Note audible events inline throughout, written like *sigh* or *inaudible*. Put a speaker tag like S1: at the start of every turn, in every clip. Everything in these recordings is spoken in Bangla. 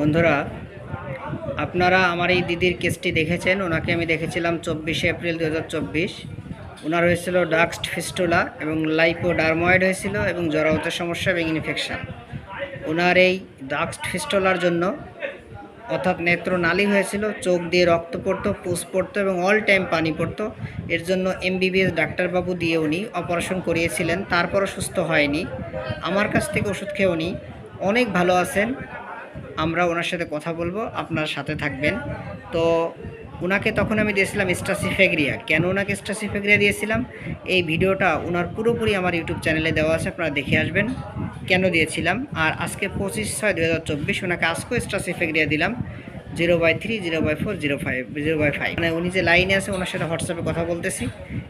S1: বন্ধুরা, আপনারা আমার এই দিদির কেসটি দেখেছেন। ওনাকে আমি দেখেছিলাম চব্বিশে এপ্রিল দু হাজার চব্বিশ। ওনার হয়েছিল ডাক্সট ফিস্টুলা এবং লাইপোডার্ময়েড হয়েছিল এবং জরাউতের সমস্যা এবং ইনফেকশান ওনার এই ডাক্সট ফিস্টুলার জন্য অর্থাৎ নেত্রনালী হয়েছিল, চোখ দিয়ে রক্ত পড়তো, পুষ পড়তো এবং অল টাইম পানি পড়তো। এর জন্য এমবিবিএস ডাক্তারবাবু দিয়ে উনি অপারেশন করিয়েছিলেন। তারপরও সুস্থ হয়নি। আমার কাছ থেকে ওষুধ খেয়ে উনি অনেক ভালো আছেন। আমরা ওনার সাথে কথা বলব, আপনার সাথে থাকবেন। তো ওনাকে তখন আমি দিয়েছিলাম স্টাসিফেগ্রিয়া। কেন ওনাকে স্টাসিফেগ্রিয়া দিয়েছিলাম? এই ভিডিওটা ওনার পুরোপুরি আমার ইউটিউব চ্যানেলে দেওয়া আছে, আপনারা দেখে আসবেন কেন দিয়েছিলাম। আর আজকে পঁচিশ ছয় দু হাজার চব্বিশ ওনাকে আজকেও স্টাসিফেগ্রিয়া দিলাম, zero by three, zero by four, zero five, zero by five. মানে উনি যে লাইনে আছে, ওনার সাথে হোয়াটসঅ্যাপে কথা বলতেছি,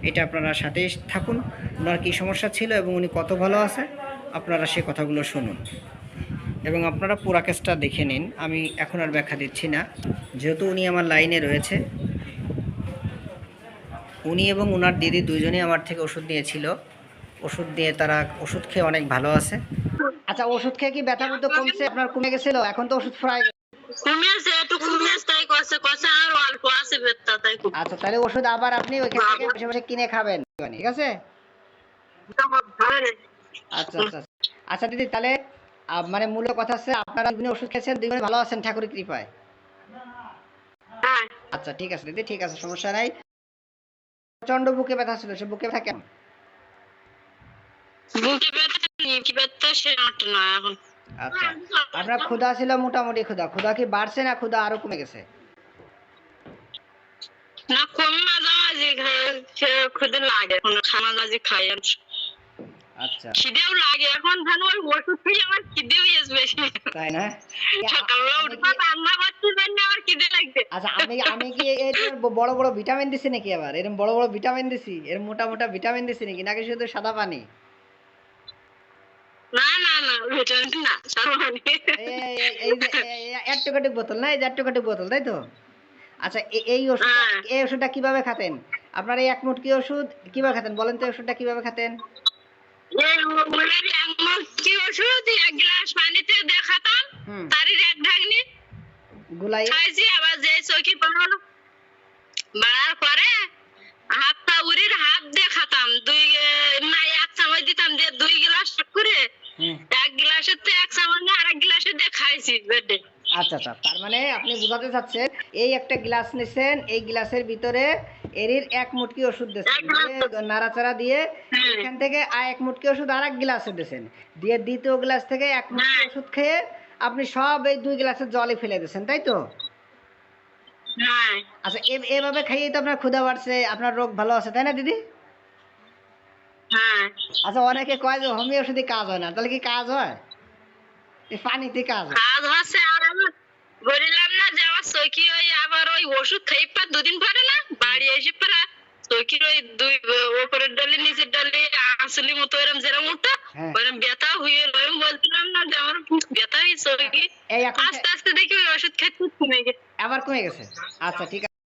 S1: এটা আপনারা সাথে থাকুন। ওনার কী সমস্যা ছিল এবং উনি কত ভালো আছে, আপনারা সে কথাগুলো শুনুন। এবং আপনারা পুরা কেসটা দেখে নিন। আমি এখন আর ব্যাখ্যা দিচ্ছি না। যেহেতু উনি আমার লাইনে রয়েছে উনি এবং ওনার দিদি দুজনেই আমার থেকে ওষুধ নিয়েছিল। ওষুধ দিয়ে তারা ওষুধ খেয়ে অনেক ভালো আছে। আচ্ছা ওষুধ খেয়ে কি ব্যথা মতো কমছে? আপনার কমে গেছিল? এখন তো ওষুধ ফ্রাই আচ্ছা তাহলে ওষুধ আবার আপনি ওইখান থেকে বসে বসে কিনে খাবেন। ঠিক আছে? আচ্ছা আচ্ছা। আচ্ছা দিদি তাহলে মানে মূল কথা হচ্ছে আপনারা দুজনে ওষুধ খেয়েছেন দুজনে ভালো আছেন ঠাকুরের কৃপায়।
S2: হ্যাঁ
S1: আচ্ছা ঠিক আছে দিদি ঠিক আছে সমস্যা নাই। প্রচণ্ড বুকে ব্যথা ছিল সে বুকে ব্যথা কেমন?
S2: বুকে ব্যথা নিকি ব্যথা সে না এখন।
S1: আচ্ছা আপনার ক্ষুধা ছিল মোটামুটি ক্ষুধা। ক্ষুধা কি বাড়ছে না ক্ষুধা আরও কমে গেছে?
S2: না কমে মাঝামাঝি খুদে লাগে এখন খানা দাজি খাই
S1: আচ্ছা।
S2: খিদেও লাগে। এখন ধান ওই ওষুধ খেয়ে আমার খিদেও
S1: তাই না? *laughs*
S2: সকালবেলা
S1: আমি
S2: উঠবা রান্না করতে আমার খিদে লাগছে
S1: আচ্ছা আমি আমি কি বড় বড় ভিটামিন দিছি নাকি আবার? এরকম বড় বড় ভিটামিন দিছি? এর মোটা মোটা ভিটামিন দিছি নাকি? নাকি শুধু সাদা পানি?
S2: না না না ভিটামিন না সারমানি
S1: এই- এই- বোতল না? এই যে অ্যাট্টোকাটিক বোতল তাই তো? আচ্ছা এই ওষুধটা
S2: হ্যাঁ।
S1: এই ওষুধটা কীভাবে খাতেন? আপনার এই এক মুটকি ওষুধ কীভাবে খাতেন? বলেন তো এই ওষুধটা কীভাবে খাতেন?
S2: এক মাস কি ওষুধ? এক গ্লাস পানিতে দেখাতাম। তারই এক ঢাকনি।
S1: গুলাই।
S2: খাইছি আবার যে চৌকি বানানো বাড়ার পরে হাতটা উড়ির হাত দিয়ে খাতাম দুই না এক চামচ দিতাম দিয়ে দুই গ্লাস করে। এক গ্লাসের তো এক চামচ গ্লাসে দিয়ে খাইছি
S1: আচ্ছা আচ্ছা। তার মানে আপনি বোঝাতে চাচ্ছেন এই একটা গ্লাস নিছেন এই গ্লাসের ভিতরে এরির এক মুটকি ওষুধ দিয়েছেন। নাড়াচাড়া দিয়ে এখান থেকে আর এক মুটকি ওষুধ আর এক গ্লাসে দিয়েছেন। দিয়ে দ্বিতীয় গ্লাস থেকে এক মুটকি
S2: হ্যাঁ।
S1: ওষুধ খেয়ে আপনি সব এই দুই গ্লাসের জলে ফেলে দিয়েছেন তাই তো?
S2: হ্যাঁ।
S1: আচ্ছা এভাবে খাইয়ে তো আপনার ক্ষুধা বাড়ছে আপনার রোগ ভালো আছে তাই না দিদি?
S2: হ্যাঁ।
S1: আচ্ছা অনেকে কয় যে হোমিও ওষুধে কাজ হয় না তাহলে কি কাজ হয়? এই পানিতে কাজ হয়।
S2: কাজ হচ্ছে আর আমার বলিলাম না যে আমার চৌকি ওই আবার ওই ওষুধ খাই পা দুদিন পরে না বাড়ি এসে পরে চৌকির ওই দুই ওপরের ডালে নিচের ডালে আসলি মতো এরম যেরম উঠা
S1: হ্যাঁ।
S2: ওরম ব্যথা হয়ে ওরম বলছিলাম না যে আমার ব্যথা হয়েছে চৌকি আস্তে আস্তে দেখি ওই ওষুধ খেতে কমে গেছে।
S1: আবার কমে গেছে। আচ্ছা ঠিক আছে।